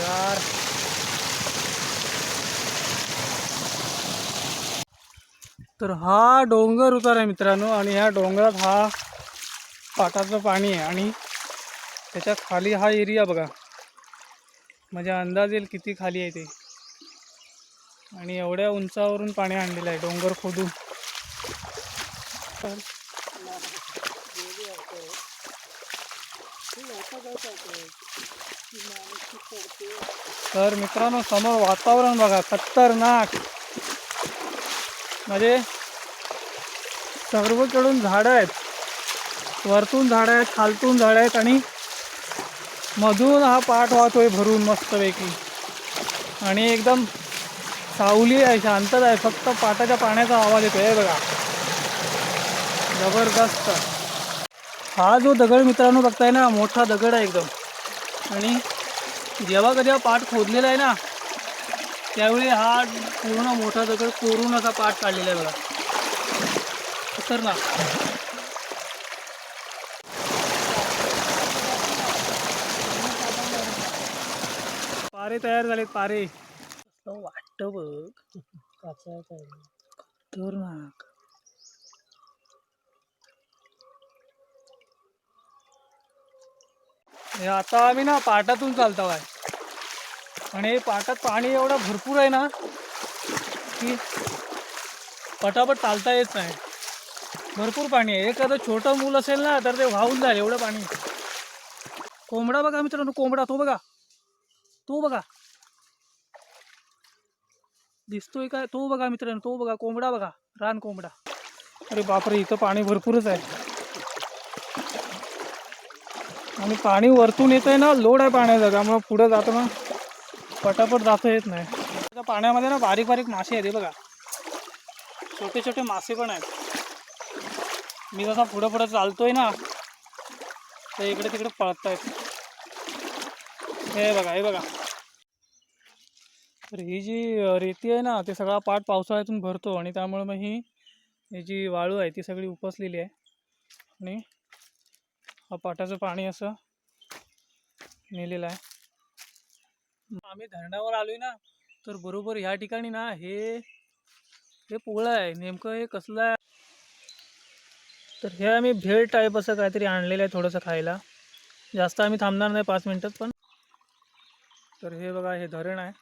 यार। तर हा डोंगर उतार आहे मित्रांनो आणि ह्या डोंगरात हा पाटाचं पाणी आहे आणि त्याच्याखाली हा एरिया बघा. म्हणजे अंदाज येईल किती खाली आहे ते. आणि एवढ्या उंचावरून पाणी आणलेलं आहे डोंगर खोदून. तर तर मित्रांनो समोर वातावरण बघा खतरनाक. म्हणजे सर्वकडून झाडं आहेत. वरतून झाडं आहेत खालतून झाडं आहेत आणि मधून हा पाठ वाहतोय भरून मस्तपैकी. आणि एकदम सावली आहे शांतता आहे फक्त पाटाच्या पाण्याचा आवाज येतोय आहे बघा. जबरदस्त. हा जो दगड मित्रांनो बघताय ना मोठा दगड आहे एकदम. आणि जेव्हा कधी हा पाठ खोदलेला आहे ना त्यावेळी हा पूर्ण मोठा दगड कोरून असा पाठ काढलेला आहे बघा. ना पारे तयार झालेत पारे. कसं वाटतं बघ. खतरनाक. हे आता आम्ही ना पाटातून चालतो आहे आणि पाटात पाणी एवढं भरपूर आहे ना की पटापट चालता येत नाही. भरपूर पाणी आहे. एखादं छोटं मूल असेल ना तर ते वाहून जाईल एवढं पाणी. कोंबडा बघा मित्रांनो कोंबडा तो बघा. तो बघा. दिसतोय काय? तो बघा मित्रांनो तो बघा. कोंबडा बघा. रान कोंबडा. अरे बापरे इथं पाणी भरपूरच आहे. आणि पाणी वरतून येत आहे ना लोड आहे पाण्याचा त्यामुळं पुढं जाताना पटापट जाता येत नाही. त्या पाण्यामध्ये ना बारीक बारीक मासे आहेत बघा. छोटे छोटे मासे पण आहेत. मी जसा पुढं पुढं चालतोय ना तर इकडे तिकडे पळत आहेत हे बघा हे बघा. तर ही जी रेती आहे ना ते सगळा पाठ पावसाळ्यातून भरतो आणि त्यामुळे मग ही ही जी वाळू आहे ती सगळी उपसलेली आहे. आणि पाटाचं पाणी असं नेलेलं आहे. आम्ही धरणावर आलोय ना तर बरोबर ह्या ठिकाणी ना हे हे पोळं आहे. नेमकं हे कसलं आहे? तर हे आम्ही भेळ टाईप असं काहीतरी आणलेलं आहे थोडंसं खायला. जास्त आम्ही थांबणार नाही पाच मिनटात पण तर हे बघा हे धरण आहे.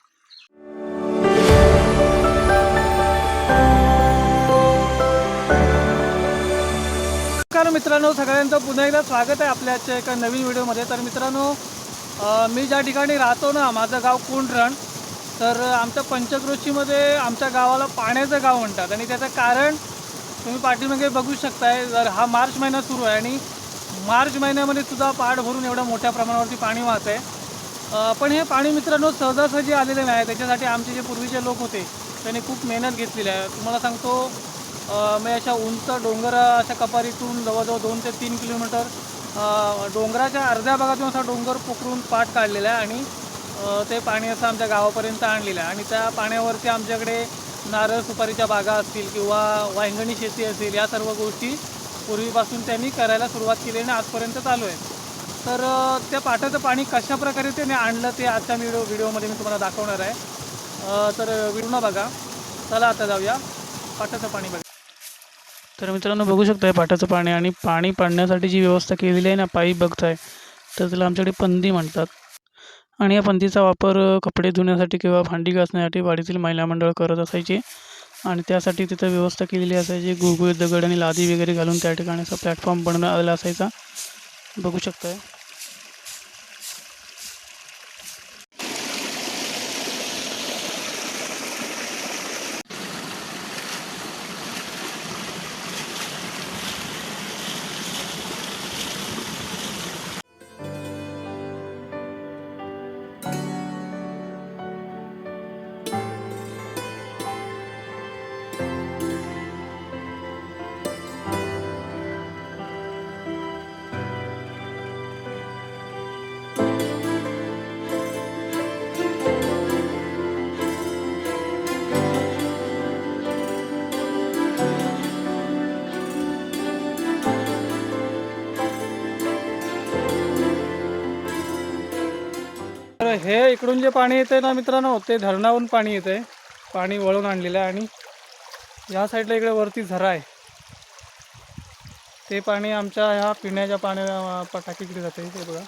मित्रांनो सगळ्यांचं पुन्हा एकदा स्वागत आहे आपल्याच्या एका नवीन व्हिडिओमध्ये. तर मित्रांनो मी ज्या ठिकाणी राहतो ना माझं गाव कुंडरण. तर आमच्या पंचक्रोशीमध्ये आमच्या गावाला पाण्याचं गाव म्हणतात. आणि त्याचं कारण तुम्ही पाठीमागे बघू शकताय जर हा मार्च महिना सुरू आहे आणि मार्च महिन्यामध्ये सुद्धा पाठ भरून एवढ्या मोठ्या प्रमाणावरती पाणी वाहत आहे. पण हे पाणी मित्रांनो सहजासहजी आलेले नाही. त्याच्यासाठी आमचे जे पूर्वीचे लोक होते त्यांनी खूप मेहनत घेतलेली आहे. तुम्हाला सांगतो मी म्हणजे अशा उंच डोंगर अशा कपारीतून जवळजवळ दोन ते तीन किलोमीटर डोंगराच्या अर्ध्या भागातून असा डोंगर पोखरून पाठ काढलेला आहे आणि ते पाणी असं आमच्या गावापर्यंत आणलेलं आहे. आणि त्या पाण्यावरती आमच्याकडे नारळ सुपारीच्या बागा असतील किंवा वांगणी शेती असेल या सर्व गोष्टी पूर्वीपासून त्यांनी करायला सुरुवात केली आणि आजपर्यंत चालू आहे तर त्या पाटाचं पाणी कशा प्रकारे त्याने आणलं ते आजच्या व्हिडिओ व्हिडिओमध्ये मी तुम्हाला दाखवणार आहे. तर व्हिडिओ न बघा. चला आता जाऊया. पाटाचं पाणी बघा. तर मित्रांनो बघू शकताय पाटाचं पाणी आणि पाणी पाडण्यासाठी जी व्यवस्था केलेली आहे ना पाईप बघताय तर त्याला आमच्याकडे पंदी म्हणतात. आणि या पंदीचा वापर कपडे धुण्यासाठी किंवा भांडी घासण्यासाठी वाडीतील महिला मंडळ करत असायचे. आणि त्यासाठी तिथं व्यवस्था केलेली असायची गुळगुळीत दगड आणि लादी वगैरे घालून त्या ठिकाणी असा प्लॅटफॉर्म बनवण्यात आलेला असायचा. बघू तर हे इकडून जे पाणी येते ना मित्रांनो ते धरणावरून पाणी येते पाणी वळून आणलेलं आहे आणि या साईडला इकडे वरती झरा आहे. ते पाणी आमच्या ह्या पिण्याच्या पाण्या टाकीकडे जाते ते बघा.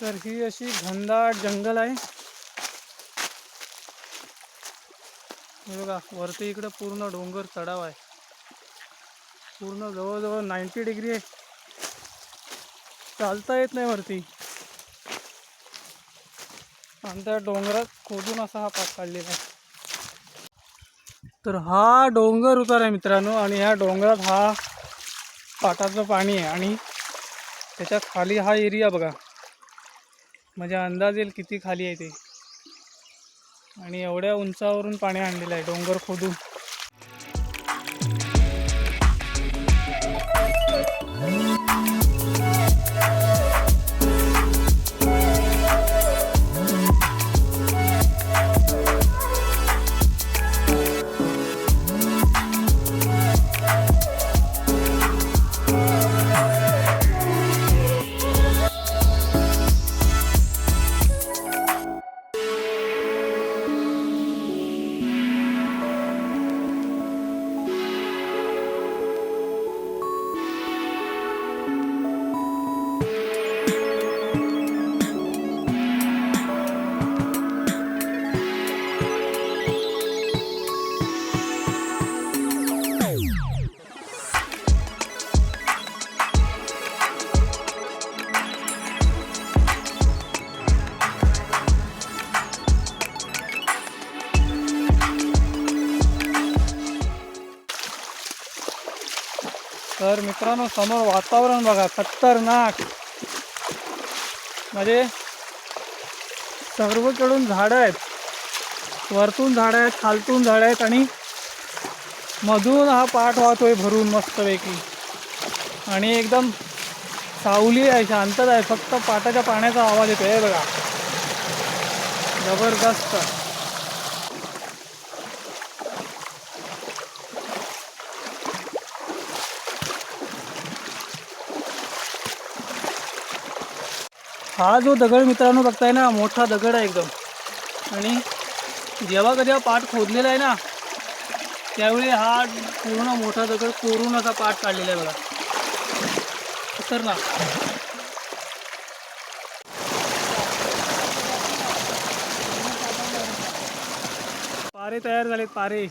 तर ही अशी घनदाट जंगल आहे. हे बघा वरती इकडे पूर्ण डोंगर चढाव आहे. पूर्ण जवळजवळ नाईन्टी डिग्री आहे. चालता येत नाही वरती. आणि त्या डोंगरात खोदून असा हा पाक काढलेला आहे. तर हा डोंगर उतार आहे मित्रांनो आणि ह्या डोंगरात हा पाटाचं पाणी आहे. आणि त्याच्याखाली हा एरिया बघा. म्हणजे अंदाज येईल किती खाली आहे ते. आणि एवढ्या उंचावरून पाणी आणलेलं आहे डोंगर खोदून. तर मित्रांनो समोर वातावरण बघा खतरनाक. म्हणजे सर्वकडून झाडं आहेत. वरतून झाडं आहेत खालतून झाडं आहेत आणि मधून हा पाठ वाहतोय भरून मस्तपैकी. आणि एकदम सावली आहे शांतता आहे. फक्त पाटाच्या पाण्याचा आवाज येतोय आहे बघा. जबरदस्त. हा जो दगड मित्रांनो बघताय ना मोठा दगड आहे एकदम. आणि जेव्हा कधी हा पाठ खोदलेला आहे ना त्यावेळी हा पूर्ण मोठा दगड कोरून असा पाठ काढलेला आहे बघा. खतरनाक. पारे तयार झालेत पारे.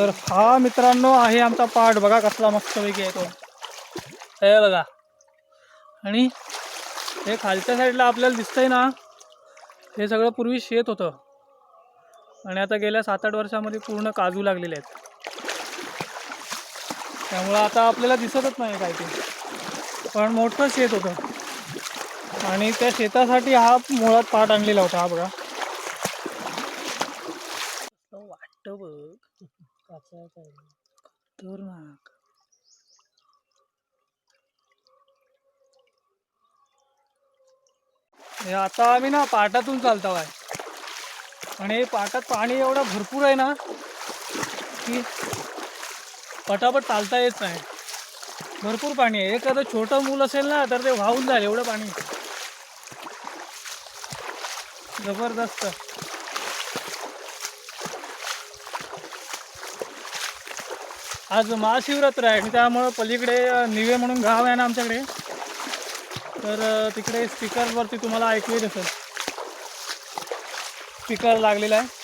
तर हा मित्रांनो आहे आमचा पाठ. बघा कसला मस्तपैकी आहे तो. हे बघा. आणि हे खालच्या साईडला आपल्याला दिसतंय ना हे सगळं पूर्वी शेत होतं. आणि आता गेल्या सात आठ वर्षामध्ये पूर्ण काजू लागलेले आहेत. त्यामुळं आता आपल्याला दिसतच नाही काय ते. पण मोठं शेत होतं. आणि त्या शेतासाठी हा मुळात पाठ आणलेला होता हा बघा. वाटतं बघ. खतरनाक हे आता आम्ही ना पाटातून चालतो आहे आणि पाटात पाणी एवढं भरपूर आहे ना की पटापट चालता येत नाही. भरपूर पाणी आहे. एखादं छोटं मूल असेल ना तर ते वाहून जाईल एवढं पाणी. जबरदस्त. आज महाशिवरात्र आहे आणि त्यामुळं पलीकडे निवे म्हणून गाव आहे ना आमच्याकडे. तर तिकडे स्पीकरवरती तुम्हाला ऐकू येत असेल स्पीकर लागलेला आहे.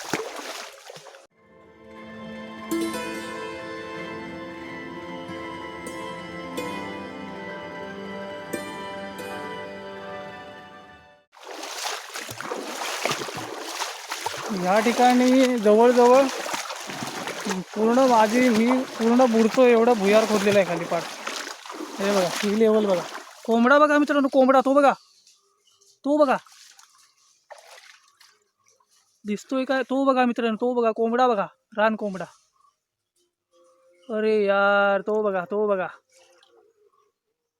या ठिकाणी जवळजवळ पूर्ण माझी मी पूर्ण बुडतो एवढं भुयार खोदलेलं आहे खाली पाठ. हे बघा ही लेवल बघा. कोंबडा बघा मित्रांनो कोंबडा तो बघा. तो बघा. दिसतोय काय? तो बघा मित्रांनो तो बघा. कोंबडा बघा. रान कोंबडा. अरे यार तो बघा तो बघा.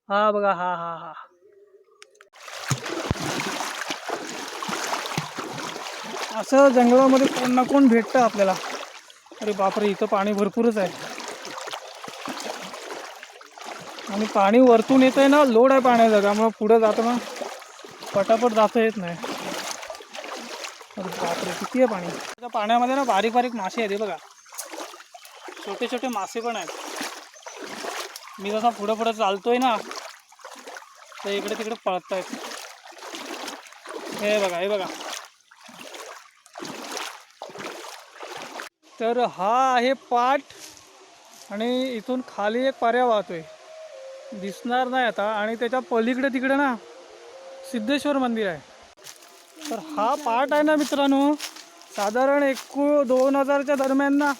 हा बघा हा हा हा. असं जंगलामध्ये कोण ना कोण भेटतं आपल्याला. अरे बापरे इथं पाणी भरपूरच आहे. आणि पाणी वरतून येत आहे ना लोड आहे पाण्याचा त्यामुळे पुढं जाताना पटापट जाता येत नाही. अरे बापरे किती आहे पाणी? त्या पाण्यामध्ये ना बारीक बारीक मासे आहेत बघा. छोटे छोटे मासे पण आहेत. मी जसा पुढं पुढं चालतोय ना तर इकडे तिकडे पळत आहेत हे बघा हे बघा. तर हा आहे पाट आणि इथून खाली एक पर्या वाहतोय. दिसणार नाही आता आणि त्याच्या पलीकडे तिकडे ना सिद्धेश्वर मंदिर आहे. तर हा पाट आहे ना मित्रांनो साधारण एकूण दोन हजारच्या दरम्यान ना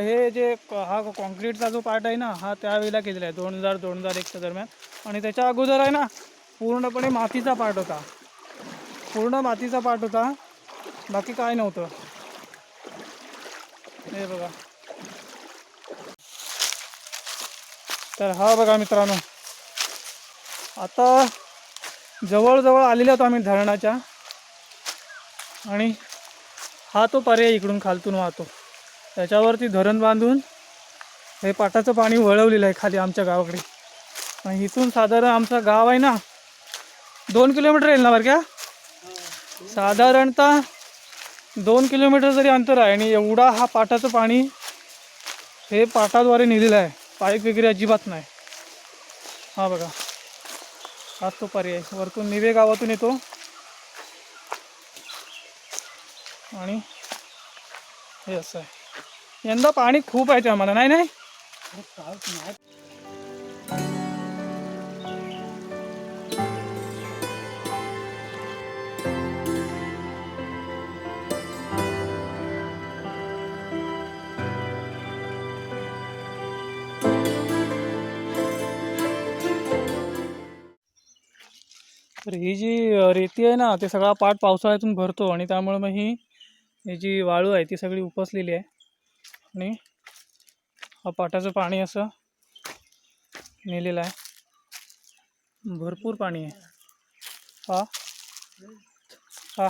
हे जे हा कॉन्क्रीटचा जो पार्ट आहे ना हा त्यावेळेला केलेला आहे दोन हजार दोन हजार एकच्या दरम्यान. आणि त्याच्या अगोदर आहे ना पूर्णपणे मातीचा पार्ट होता. पूर्ण मातीचा पार्ट होता बाकी काय नव्हतं. हे बघा. तर हा बघा मित्रांनो. आता जवळजवळ आलेले आहोत आम्ही धरणाच्या. आणि हा तो पर्याय इकडून खालतून वाहतो. त्याच्यावरती धरण बांधून हे पाटाचं पाणी वळवलेलं आहे खाली आमच्या गावाकडे. आणि इथून साधारण आमचं गाव आहे ना दोन किलोमीटर येईल ना बरं का? साधारणतः दोन किलोमीटर जरी अंतर आहे आणि एवढा हा पाटाचं पाणी हे पाटाद्वारे नेलेलं आहे पाईप वगैरे अजिबात नाही. हा बघा. हाच तो पर्याय वरतून निवे गावातून येतो. आणि हे असं आहे. यंदा पाणी खूप आहे ते आम्हाला नाही? नाही. तर ही जी रेती आहे ना ते सगळा पाट पावसाळ्यातून भरतो आणि त्यामुळे मग ही ही जी वाळू आहे ती सगळी उपसलेली आहे. आणि हा पाटाचं पाणी असं नेलेलं आहे. भरपूर पाणी आहे. हा. हा.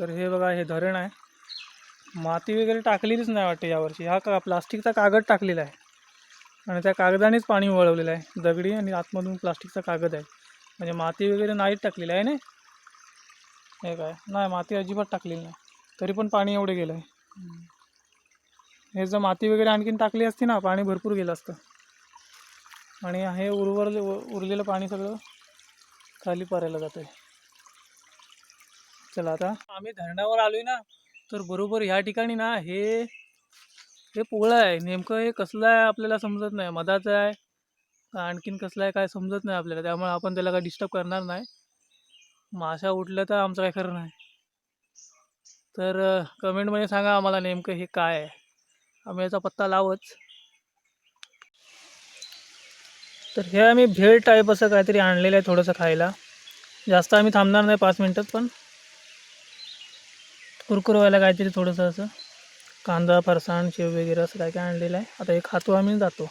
तर हे बघा हे धरण आहे. माती वगैरे टाकलेलीच नाही वाटते यावर्षी. हा का प्लास्टिकचा कागद टाकलेला आहे. आणि त्या कागदानेच पाणी वळवलेलं आहे. दगडी आणि आतमधून प्लास्टिकचा कागद आहे. म्हणजे माती वगैरे नाही टाकलेली आहे ना? हे काय? नाही माती अजिबात टाकलेली नाही. तरी पण पाणी एवढं गेलं आहे. हे जर माती वगैरे आणखीन टाकली असती ना पाणी भरपूर गेलं असतं. आणि हे उर्वरले उरलेलं पाणी सगळं खाली परायला जातं आहे. चला आता. आम्ही धरणावर आलोय ना तर बरोबर ह्या ठिकाणी ना हे हे पोळं आहे. नेमकं हे कसलं आहे आपल्याला समजत नाही. मधाचं आहे आणखीन कसलं आहे काय समजत नाही आपल्याला. त्यामुळे आपण त्याला काय डिस्टर्ब करणार नाही. माशा उठल्या तर आमचं काय खरं नाही. तर कमेंटमध्ये सांगा आम्हाला नेमकं हे काय आहे. आम्ही याचा पत्ता लावच. तर हे आम्ही भेळ टाईप असं काहीतरी आणलेलं आहे थोडंसं खायला. जास्त आम्ही थांबणार नाही पाच मिनटात पण. कुरकुर व्हायला काहीतरी थोडंसं असं. कांदा फरसाण शेव वगैरे असं काय काय आणलेलं आहे. आता हे खातो आम्ही जातो.